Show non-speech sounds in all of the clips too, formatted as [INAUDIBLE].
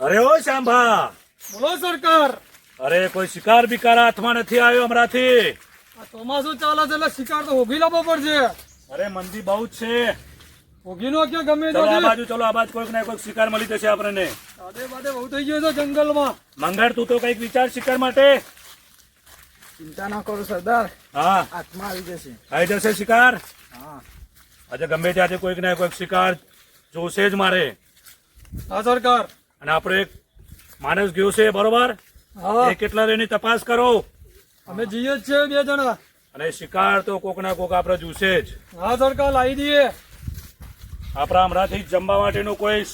અરે ઓ શાંભા બોલો સરકાર. અરે કોઈ શિકાર બિકાર હાથમાં નથી આવ્યો હમણાંથી. આ ચોમાસું ચાલે છે એટલે શિકાર તો હોગી લાવવો પડશે. અરે મંદી બહુ જ છે. હોગી નો કે ગમે તો આ બાજુ ચલો આ બાજુ કોઈક ને કોઈક શિકાર મળી જશે આપણને. સાદે બાદે બહુ થઈ ગયો છે જંગલમાં. મંગળ તું તો કંઈક વિચાર શિકાર માટે. ચિંતા ના કરો સરદાર. હા. હાથમાં આવી જશે. આવી જશે શિકાર? હા. આજે ગમે ત્યાંથી કોઈક ને કોઈક શિકાર જોશે જ મારે. હા સરકાર. અને આપણો એક માણસ ગયો છે બરોબર? હા. એ કેટલા એની તપાસ કરો. અમે જઈએ જ છે બે જણા. અને શિકાર તો કોક ના કોક આપણે જોશે જ. હા સરકાર લાવી દઈએ આપણા હમણાંથી જમવા માટેનું કોઈ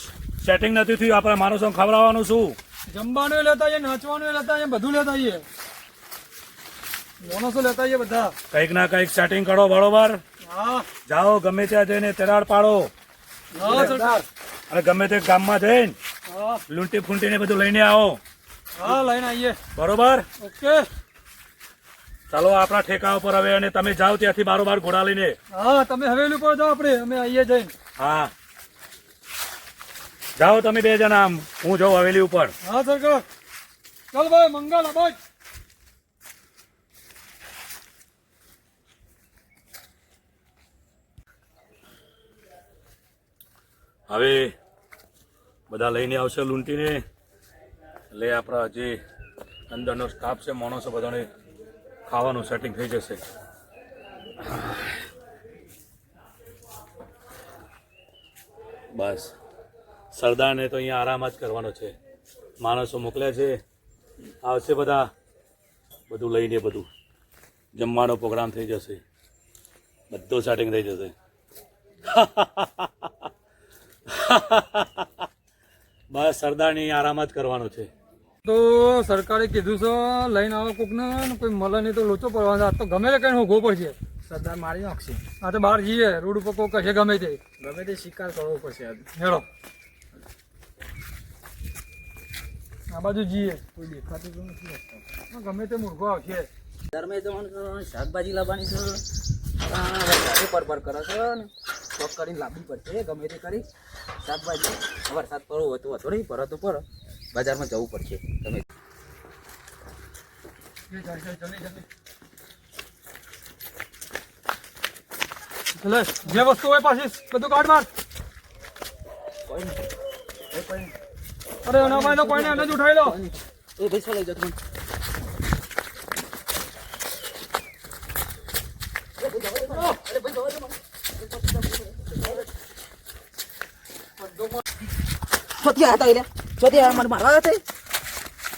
સેટિંગ નથી થયું. આપણા માણસો ખવડાવવાનું શું? જમવાનું લેતા આવીએ નાચવાનું લેતા આવીએ બધું લેતા આવીએ માણસો લેતા આવીએ બધા. કંઈક ના કંઈક સેટિંગ કરો બરોબર? હા. જાઓ ગમે ત્યાં જઈને તેરાડ પાડો. હા સરકાર અને ગમે તે ગામમાં જઈને લૂંટી ફૂંટીને બધું લઈને આવો. હા લઈને આવીએ. બરોબર? ઓકે. ચાલો આપણા ઠેકા ઉપર હવે અને તમે જાઓ ત્યાંથી બારોબાર ઘોડા લઈને. હા તમે હવેલી પર જાઓ આપણે અમે આવીએ જઈને. હા. જાઓ તમે બે જણા આમ હું જાઉં હવેલી ઉપર. હા સરકાર. ચાલ ભાઈ મંગલ અબાજ હવે બધા લઈને આવશે લૂંટીને. એટલે આપણા જે અંદરનો સ્ટાફ છે, માણસો બધાને ખાવાનું સેટિંગ થઈ જશે. બસ. સરદારને તો અહીંયા આરામ જ કરવાનો છે. માણસો મોકલ્યા છે. આવશે બધા. બધું લઈને બધું. જમવાનો પ્રોગ્રામ થઈ જશે. બધું સેટિંગ થઈ જશે. [LAUGHS] બસ સરદારની આરામ જ કરવાનો છે. તો સરકારે કીધું છે લઈને આવો કોકને ને કોઈ મળે નહીં તો લોચો પડવાનો આ તો ગમે તે કઈ ઊભો પડશે. સરદાર મારી નાખશે આ તો બહાર જઈએ. રોડ ઉપર કોક કશે ગમે તે. ગમે તે શિકાર કરવો પડશે. હેડો. આ બાજુ જઈએ. કોઈ દેખાતું તો નથી. ગમે તે મૂર્ખો આવશે. ધર્મે જવાનું શાકભાજી લાવવાની છે આ વરસાદે પર પર કરે છે ને. ચોક કરીને લાવવી પડશે ગમે તે કરી. શાકભાજી વરસાદ પડવો હોય તો વધો નહીં પડે તો પડે બજારમાં જવું પડશે. તમે જે વસ્તુ હોય પાછી બધું કાઢ માર. કોઈ. કોઈ. અરે એના ભાઈ કોઈને એને જ ઉઠાવી લો. એ શું લઈ જતો છોથી હતા એટલે છોથી આ મને મારવા હતા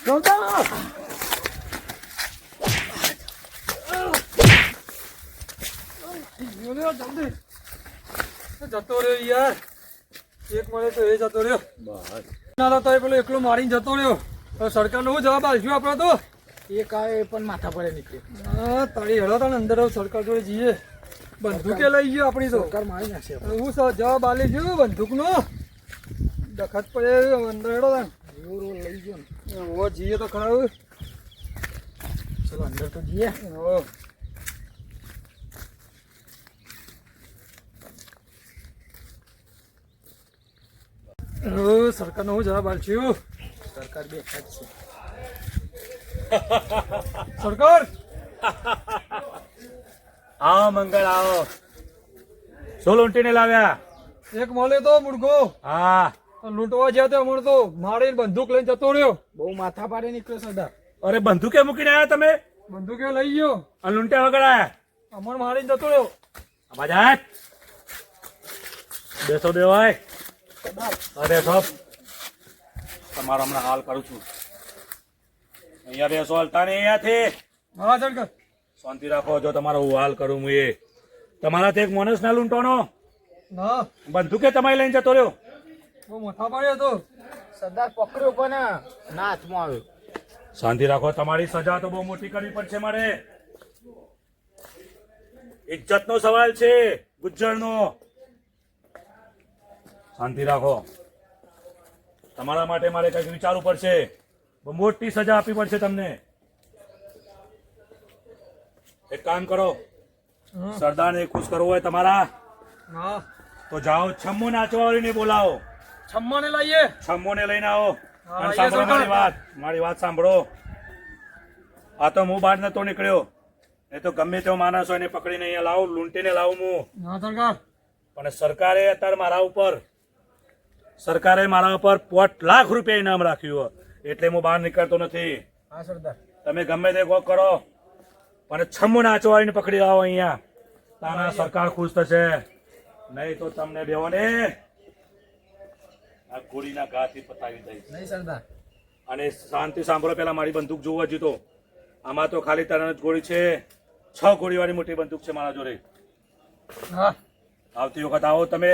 ગમતા જલ્દી એ જતો રહ્યો યાર એક મળે તો એ જતો રહ્યો ના તો એ પેલો એકલો મારીને જતો રહ્યો સરકારનો જવાબ આલશું આપણે તો એ કાંઈ પણ માથા પડે નીકળ્યો તારી હેડો તો અંદર સરકાર જોડે જઈએ. બંદૂકે લઈ ગયો આપણી તો. સરકાર મારી નાખશે. હું જવાબ આલી ગયો બંદૂકનો. દખત પડે અંદર હેડો તાન એવો લઈ ગયો ને. ઓ જઈએ તો ખરા ચલો અંદર તો જઈએ. ઓ ઓ, સરકારનો હું જવાબ આલશું સરકાર બે જ છે. સરકાર? આવો મંગળ આવો. સોલ ઉંટીને લાવ્યા. એક મળે તો મુડકો હા. લૂંટવા જ્યાં તે હમણાં તો મારીને બંદૂક લઈને જતો રહ્યો. બહુ માથા પાડે નીકળ્યો સરદાર અરે બંદૂકે મૂકીને આવ્યા તમે? બંદૂકે લઈ ગયો. અને લૂંટ્યા વગર આવ્યા અમર મારીને જતો રહ્યો. આ બેસો દેવાય. અરે સાહેબ તમારો હમણાં હાલ કરું છું. અહીંયા બેસો હલતા નહીં અહીંયાથી. હા સરકાર શાંતિ રાખો જો તમારો હું હાલ કરું હું એ. તમારાથી એક માણસ ના લૂંટવાનો. ના. બંદૂકે તમારી લઈને જતો રહ્યો. મથા પાડ્યો તો. સરદાર પકડ્યો પણ ના હાથમાં આવ્યો. શાંતિ રાખો તમારી સજા તો બહુ મોટી કરવી પડશે મારે. ઇજ્જતનો સવાલ છે ગુજ્જરનો શાંતિ રાખો. તમારા માટે મારે કંઈક વિચારવું પડશે. મોટી સજા આપવી પડશે તમને. એક કામ કરો. સરદાર સરદારને ખુશ કરવો હોય તમારા. તો જાઓ છમ્મુ નાચવા વાળીને બોલાવો. છમ્માને લઈએ. છમ્મોને લઈને આવો. અને સાંભળો મારી વાત મારી વાત સાંભળો. આ તો હું બહાર નતો નીકળ્યો. એ તો ગમે તેવો માણસ હોય એને પકડીને અહીંયા લાવું લૂંટીને લાવું હું. સરકાર. પણ સરકારે અત્યારે મારા ઉપર સરકારે મારા ઉપર પોટ લાખ રૂપિયા ઇનામ રાખ્યું એટલે હું બહાર નીકળતો નથી. હા સરદાર. તમે ગમે તે કોક કરો પણ છમ્મુ નાચવાળીને પકડી લાવો અહીંયા. તારા સરકાર ખુશ થશે. નહીં તો તમને બેઓને આ ગોળીના ઘાથી પતાવી દઈશ. નહીં સરદાર. અને શાંતિ સાંભળો પેલા મારી બંદૂક જોવા જીતો. આમાં તો ખાલી તરણ જ ગોળી છે. છ ગોળીવાળી મોટી બંદૂક છે મારા જોડે. હા. આવતી વખત આવો તમે.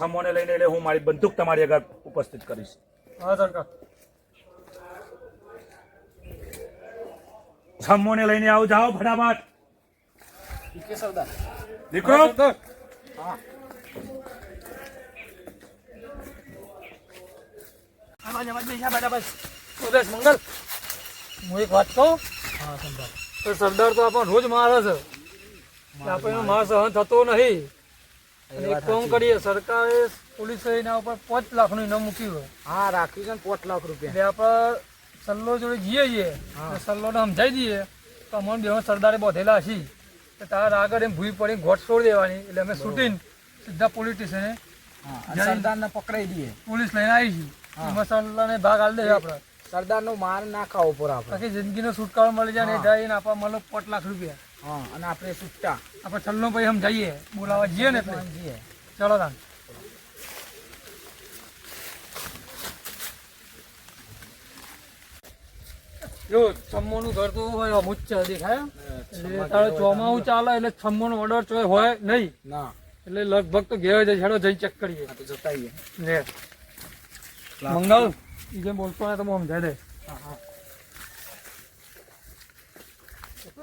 છમોને લઈને એટલે હું મારી બંદૂક તમારી આગળ ઉપસ્થિત કરીશ. હા સરકાર. છમોને લઈને આવો જાઓ ફટાફટ. દીકરો. હા, આવાજ આવાજ બેસા બરાબર. ઉદેશ મંગલ. હું એક વાત કહું? હા સરદાર તો સરદાર તો આપણને રોજ મારે છે. આપણે માર સહન થતો નહીં. એક કામ કરીએ સરકારે પોલીસે એના ઉપર પાંચ લાખનું ઇનામ મૂક્યું હોય. હા રાખ્યું છે ને પાંચ લાખ રૂપિયા. એટલે આપણે સલ્લો જોડે જઈએ છીએ. તો સલ્લોને સમજાવી દઈએ તો અમને બે સરદારે બોધેલા છીએ કે તારા આગળ એમ ભૂઈ પડી ઘોટ છોડી દેવાની. એટલે અમે શૂટિંગ સીધા પોલીસ સ્ટેશને સરદારને પકડાઈ દઈએ. પોલીસ લઈને આવી છીએ સલ્લાને ભાગ આલી દે આપણે. સરદારનો માર ના ખાવો પર આપણે. આખી જિંદગીનો છુટકારો મળી જાય ને. જઈને આપણા મળો પાંચ લાખ રૂપિયા. હા અને આપણે છૂટા આપણે છલ્લો પછી જઈએ બોલાવા જઈએ ને જઈએ. ચલો તાન. જો છમ્મોનું ઘર તો હોય અમુક છે દેખાય એટલે તારે ચોમાવું ચાલે એટલે છમ્મોનો ઓર્ડર ચોય હોય નહીં. ના. એટલે લગભગ તો ઘેર જઈ છેડો જઈ ચેક કરીએ. આ તો જતા આવીએ લે. મંગલ જેમ બોલતો ને તો હું સમજાય દે. હા હા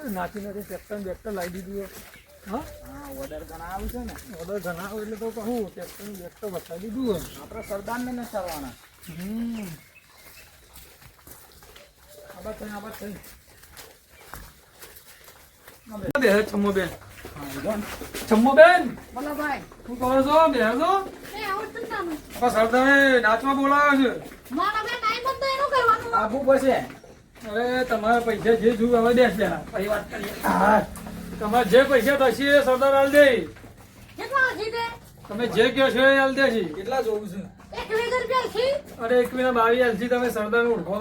નાચી નાચી ટ્રેક્ટર બેક્ટર લાવી દીધું હા? હા ઓર્ડર ઘણા આવે છે ને. ઓર્ડર ઘણા આવે એટલે તો કહું ટ્રેક્ટર બેક્ટર બતાવી દીધું હોય. આપણે સરદારને ન ચાલવાના હમ. આબાદ થઈ આબાદ થઈ બે છમ્મો બેન છમ્મો બેન બોલો ભાઈ. શું કહો છો? બે છો? સરદારે નાચવા બોલાવ્યો છે. મારા બે ટાઈમ જ તો એનું કરવાનું આબુ પછી અરે તમારા પૈસા જે જોયું હવે બેસ બે પછી વાત કરીએ. હા. તમારે જે પૈસા થશે એ સરદાર હાલ દે તમે જે કહો છો એ હાલ દે છે? કેટલા જોવું છે. અરે એક મહિના તમે સરદાર ઓળખો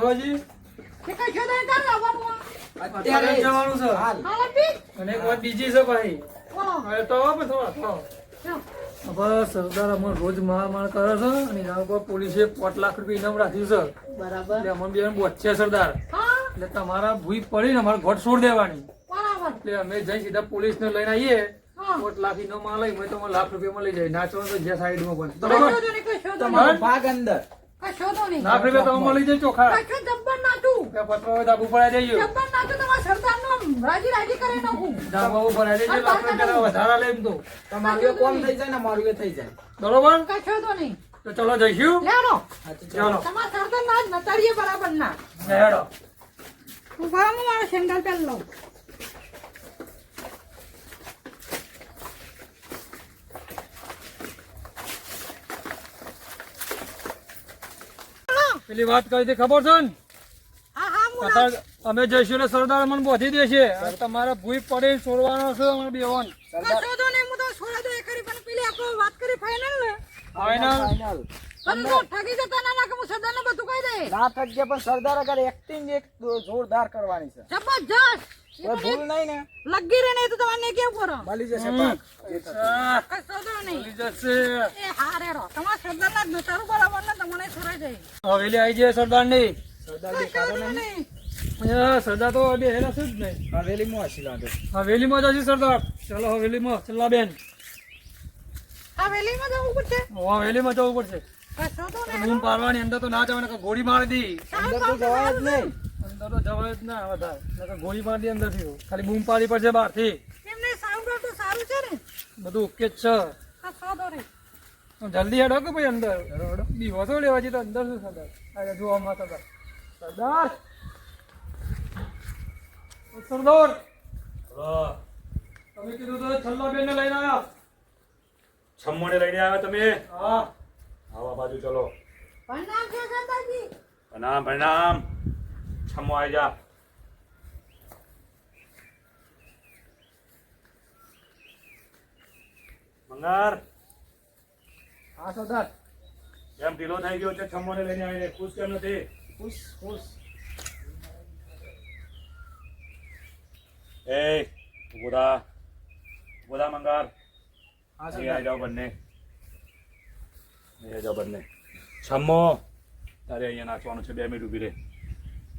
કાં લાવવાનું અત્યારે જવાનું છે. અને વાત બીજી છે ભાઈ. હવે તો થોડા. હવે સરદાર અમને રોજ માર માર કરે છે અને એના ઉપર પોલીસે પાંચ લાખ રૂપિયા ઇનામ રાખ્યું છે. બરાબર. એટલે અમને બે બોચે સરદાર. એટલે તમારા ભૂઈ પડીને અમારે ઘોટ છોડ દેવાની. એટલે અમે જઈ સીધા પોલીસને લઈને આવીએ. પાંચ લાખ ઇનામમાં લઈ તો લાખ રૂપિયામાં લઈ જાય. નાચવાનું તો જે સાઈડમાં પણ તમારો ભાગ અંદર. કશો તો નહીં. લાખ રૂપિયા તો મળી જાય ચોખા. કશો કે પત્ર હોય પડાઈ જઈએ જબ્બર નાચું તમારા સરદારનો રાજી રાજી કરી નાખું ડાબા પડાઈ જઈએ લાખ રૂપિયા વધારા લે તો. તમારું કોમ થઈ જાય ને મારું થઈ જાય. બરોબર? કશો તો નહીં. તો ચલો જઈશું. લેડો હા તમારા સરદાર ના જ બરાબર ના હેડો ઊભા હું મારો સેન્ડલ પહેરી લઉં. પેલી વાત કરી હતી ખબર છે ને? અમે જઈશું એટલે સરદાર મને બોધી દેશે. તમારે ભૂઈ પડે છોડવાનો છે અમારે બેવાન. કશો તો નહીં હું તો છોડા દે ખરી પણ પેલી આપણે વાત કરી ફાઇનલ ને. ફાઇનલ ફાઇનલ પણ જો ઠગી જતા ના લાગે હું સરદારને બધું કહી દે ના થકજે પણ સરદાર આગળ એક્ટિંગ એક જોરદાર કરવાની છે. જબરજસ્ત. એ ભૂલ નહીં ને? લગી રહે નહીં તો તમારે કેવું કરો? મળી જશે પાક. નહીં. મળી એ હારે રો તમારા સરદારના જ બરાબર ને તમને છોડાઈ જાય. હવેલી આવી જાય સરદારની સરદાર તો નહીં. નહીં સરદાર તો બેહેલા છે જ નહીં. હવેલીમાં હસી લાગે. હવેલીમાં જશે સરદાર. ચાલો હવેલીમાં છેલ્લા બેન. હવેલીમાં જવું પડશે. હવેલીમાં જવું પડશે. કશો તો નહીં. બૂમ પાડવાની અંદર તો ના જવાને ગોળી મારી દી. અંદર તો જવાય જ નહીં. અંદર તો જવાય જ ના વધારે ગોળી મારી દી અંદર ખાલી બૂમ પાડી પડશે બહારથી એમને સાઉન્ડ તો સારું છે ને. બધું ઓકે જ છે. જલ્દી હેડો કે ભાઈ અંદર? બીવો તો લેવા જઈએ તો અંદર શું સરદાર અરે જુઓ માં સરદાર. સરદાર. તમે કીધું તો છલ્લા બેન ને લઈને આવ્યા છમ્મોને લઈને આવ્યા તમે? હા. આવા બાજુ ચલો. પ્રણામ છે સરદારજી. પ્રણામ પ્રણામ. છમ્મો આવી જા. મંગાર. હા સરદાર. કેમ ઢીલો થઈ ગયો છે છમ્મોને લઈને આવીને? ખુશ કેમ નથી? ખુશ ખુશ એ ઊભા ઊભા મંગાર હા અહીં આવી જાઓ બંને અહીં આવી જાઓ બંને છમ્મો તારે અહીંયા નાચવાનું છે બે મિનિટ ઊભી રહે.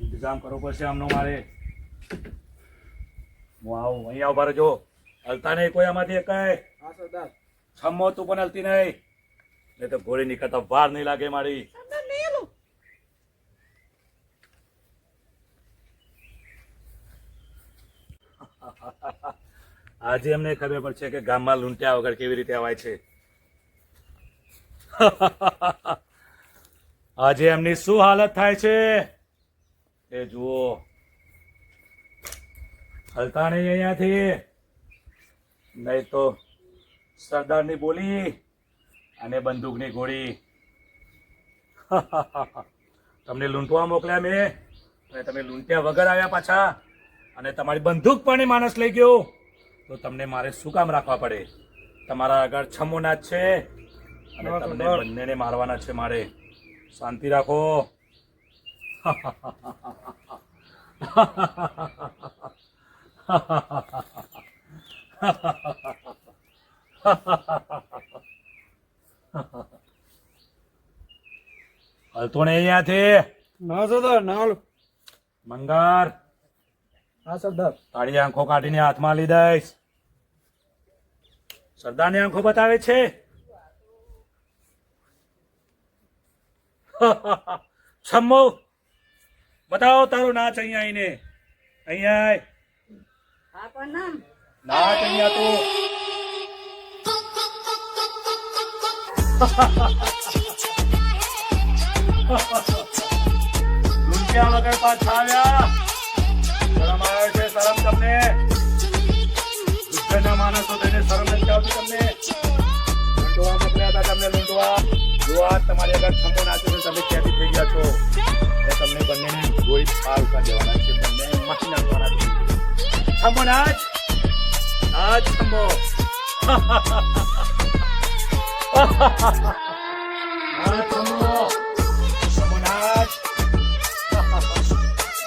ઇંતજામ કરવો પડશે આમનો મારે. હું આવું અહીંયા ભારે રહેજો. હલતા નહીં કોઈ આમાંથી એકાય છમ્મો તું પણ હલતી નહીં. નહીં તો ઘોડી નીકળતા વાર નહીં લાગે મારી સરદાર નહીં એલું આજે અમને ખબર પડશે કે ગામમાં લૂંટ્યા વગર કેવી રીતે અવાય છે. [LAUGHS] આજે એમની શું હાલત થાય છે? એ જુઓ. હલતા નહીં અહીંયાથી. નહીં તો સરદારની બોલી અને બંદૂકની ગોળી. [LAUGHS] તમને લૂંટવા મોકલ્યા મેં. અને તમે લૂંટ્યા વગર આવ્યા પાછા. અને તમારી બંદૂક પણ માણસ લઈ ગયો. તો તમને મારે શું કામ રાખવા પડે? તમારા આગળ છમો નાચ છે. અને તમને બંનેને મારવાના છે મારે. શાંતિ રાખો. હલતો ને અહીંયાથી ના સરદાર ના મંગાર. હા સરદાર. તારી આંખો કાઢીને હાથમાં લઈ દઈશ. સરદારની આંખો બતાવે છે. [LAUGHS] છમ્મો. બતાવો તારો નાચ અહીંયા આવીને. અહીંયા નાચ અહીંયા તો. રૂપિયા [LAUGHS] વગર પાછા આવ્યા. શરમ તમને. દુઃખના માણસો થઈને શરમ નથી આવતી તમને. લૂંટવા મોકલ્યા હતા તમને લૂંટવા. જો આ તમારી આગળ નાચે છે તમે ક્યાંથી થઈ ગયા છો? એ તમને બંનેને ગોળી પાર કરી દેવાના છે. બંને મારી નાખવાના છે. છમો નાચ નાચ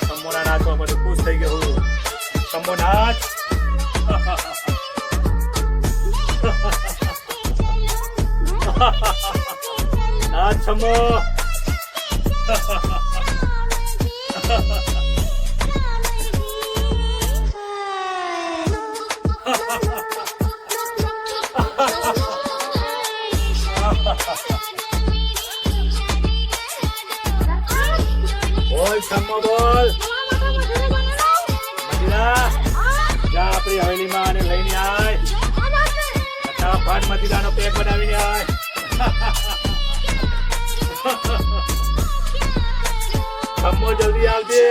છમો નાચ ખુશ થઈ નાચ શંભોના નાચવા બધું ખુશ થઈ ગયો શંભો જલ્દી આવજે.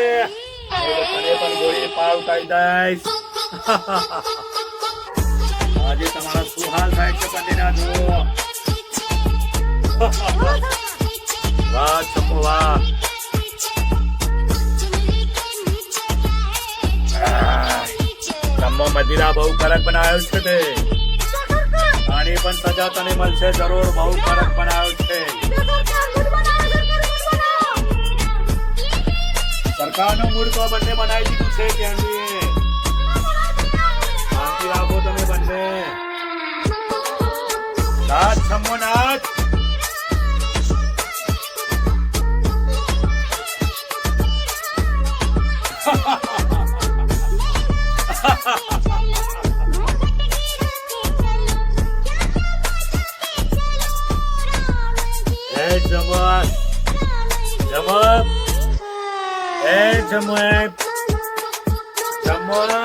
તને પણ ગોળી પાવ ઉતારી દઈશ આજે તમારા શું હાલ થાય છે પટેલા જો વાહ શંભો વાહ. જમ્મો મદિરા બહુ કડક બનાવ્યો છે તે. પણ સજા તને મળશે જરૂર. બહુ કડક બનાવ્યો છે. સરકારનો મૂળ તો બંને બનાવી દીધું છે કેન્દ્રીએ શાંતિ રાખો તમે બંને. નાથ જમ્મો ha એ જમવા એ જમવા જમવા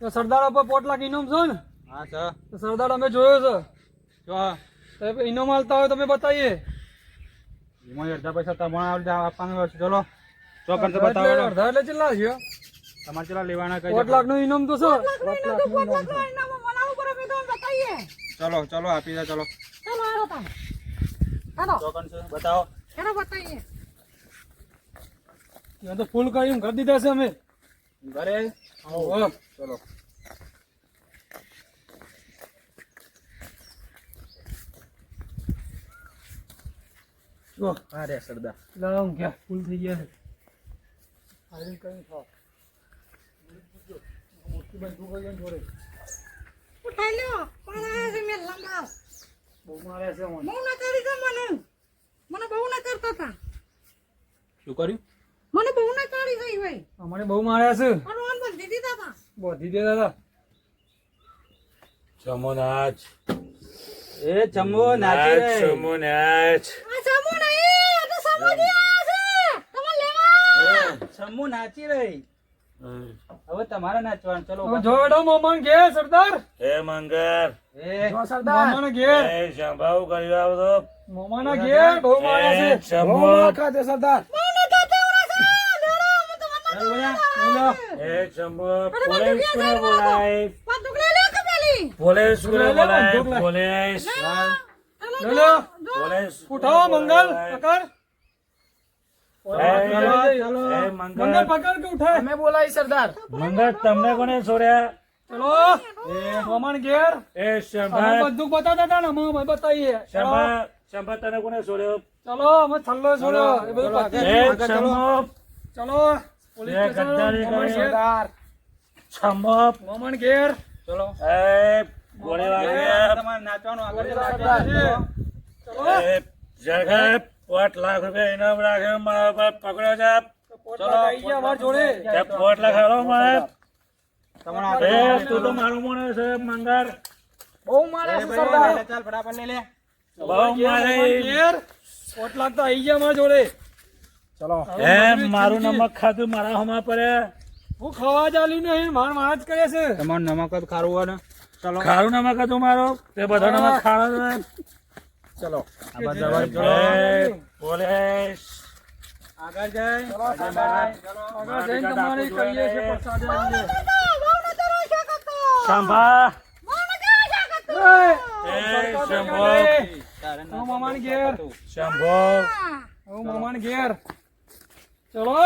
સરદાર ઉપર પોટ લાખ ઇનામ છે ને હા સર તો સરદાર અમે જોયો છે ઇનામ આલતા હોય તમે બતાવીએ એમાં અડધા પૈસા તમારે આપવાનું છે ચલો અડધા બતાવો એટલે- અડધા એટલે કેટલા છે તમારે ચેલા લેવાના કઈ પોટ લાખનું ઇનામ તો છે લાખનું ઇનામ ચલો ચલો આપી દે ચલો. ચાલો આવો તમે. ચોકન છે બતાવો. ચાલો બતાઈએ ત્યાં તો ફૂલ કરીને ઘર દીધા છે અમે. ઘરે? ઓહો. ચલો. જો. હા રે સરદાર. લાવ ગયા ફૂલ થઈ ગયા છે. કરીને ખાઓ મોટી બંદૂક હોય ને જોડે ઉઠાઈ લ્યો પણ આયા છે મેં લંબાવ. બહુ મારે છે મને બહુ ના કરી છે મને. મને બહુ ના કરતા તા. શું કર્યું? મને બહુ ના કાઢી ગઈ ભાઈ. અમને બહુ માર્યા છે. અને આમ બંધી દીધા હતા બોધી તા. ચમો ચમોનાચ એ ચમો નાચી રે. ચમોનાચ આ ચમો નહીં આ તો સમૂહજી આયા છે. તમે લેવા. ચમો નાચી રહી હવે તમારે નાચવાનું. ચલો હવે જો બેટા મોમાન ઘેર સરદાર. હે મંગર. એ. મોમાના ઘેર. એ સંભાવ કરી આવતો મોમાના ઘેર બહુ માર્યા એ છે. ચમો સરદાર. બહુ ના કરતા ઓલા છે. લેડો હું તો મને એ ચમો પોલીસ કોને બોલાય. બંદૂક લઈ લે કે પોલીસ કોને લે, લે, બોલાય પોલીસ. લે લે પોલીસ ઉઠાવો મંગલ પકડ. મંગળ પકડ કે ઉઠાય અમે બોલાવી સરદાર. મંગળ તમને કોને છોડ્યા? ચલો. ઘેર. એ અમે બધું બતાવતા હતા ને અમે બતાવીએ. તને કોને છોડ્યો? ચલો અમે છલ્લો છોડ્યો. એ બધું. ચમો ચલો. પોલીસ સ્ટેશન સરદાર. ચમો મોમાન ઘેર. ચલો. એ ગોળી વાગ્યા તમારે નાચવાનું આગળ ચલો એ પાંચ લાખ રૂપિયા ઇનામ રાખે મારા પર પકડ્યો છે. ચલો. આવી ગયા અમાર જોડે તે લાખ હાલો મારે તમારે એ તું તો મારું મોને છે મંગર. બહુ મારે સરદાર. ચાલ ફટાફટ લઈ લે. બહુ મારે પોટ લાખ તો આવી ગયા અમાર જોડે. ચલો. એ મારું નમક ખાધું મારા હમા પડે. હું ખવા ચાલી નહીં માર મારા જ કરે છે. તમારું નમક જ ખારું હોય ને. ચલો. ખારું નમક હતું મારો તે બધા નમક ખાવા ચલો. પોલીસ. આગળ જાય. આગળ જઈને તમારી કરીએ છે સંભા બહુ ના કરો શું કરતો એ, એ સરકાર શંભો દેખાડે. હું મામાને ઘેર. શંભો હું મામાને ઘેર. ચલો.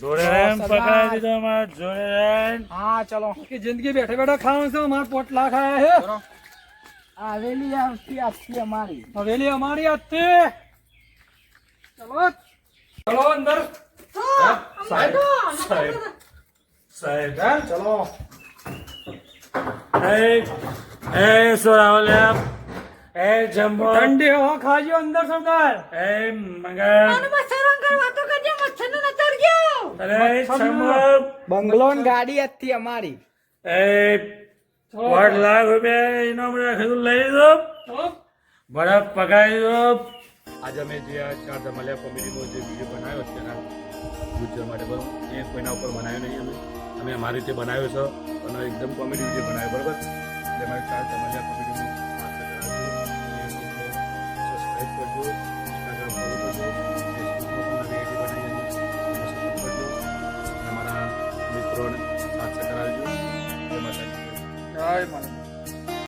જોડે રેમ પકડાઈ દીધો મારા જોડે રેમ હા ચલો. જિંદગી બેઠા બેઠા ખાવાનું છે મારા પોટ લાખ આયા છે. આવેલી આવતી આપતી અમારી. હવેલી અમારી હાથે ચલો. ચલો અંદર. સાહેબ સાહેબ. સાહેબ ચલો. એ એ સોરાવલ્યા એ જમ્બો ઠંડી હવા ખાજો અંદર સરદાર. એ મંગળ. બંગલો ગાડી હતી અમારી. એ પાંચ લાખ રૂપિયા ઇનામ રાખેલું લઈ દો બરાબર પગાડી દો આજે અમે જે આ ચાર ધમાલિયા કોમેડીનો જે વીડિયો બનાવ્યો છે એના ગુજરાત માટે બરાબર. એ કોઈના ઉપર બનાવ્યો નહીં અમે. અમે અમારી રીતે બનાવ્યો છે. અને એકદમ કોમેડી વીડિયો બનાવ્યો બરાબર? એટલે અમારી ચાર ધમાલિયા કોમેડીનું સબસ્ક્રાઈબ કરજો. はい